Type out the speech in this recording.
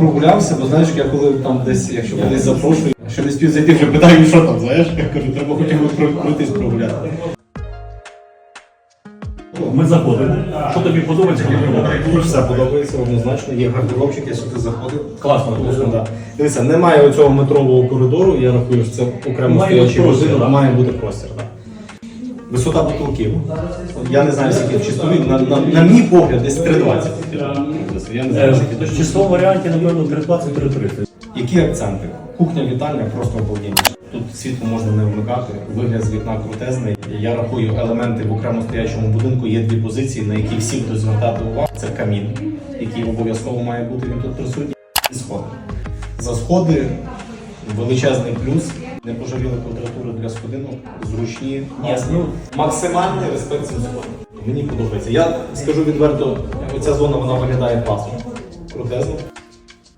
Прогулявся, бо знаєш, я коли там десь, якщо кудись запрошую, що не спів зайти, вже питаю, що там, знаєш? Я кажу, треба хоча б пройтись прогуляти. Ми заходимо. Що тобі подобається? Все подобається однозначно, є гардеробчик, я сюди заходив. Класно. Вкусно, да. Дивіться, немає оцього метрового коридору, я рахую, що це окремо стоячий має бути простір. Да. Висота потолків. Я не знаю, скільки в чистові, на, на, на мій погляд, десь 3,20. Я не знаю, Е, скільки В точно. числовому варіанті, напевно, 320-330. Які акценти? Кухня вітальня просто обалденні. Тут світло можна не вмикати, вигляд з вікна крутезний. Я рахую елементи в окремо стоячому будинку. Є дві позиції, на які всі будуть звертати увагу. Це камін, який обов'язково має бути він тут присутній. І сходи. За сходи величезний плюс. Не пожаліли квадратури для сходинок, зручні. Ні, ну, максимальний респект цим сходом. Мені подобається. Я скажу відверто, оця зона вона виглядає класно. Крутезно.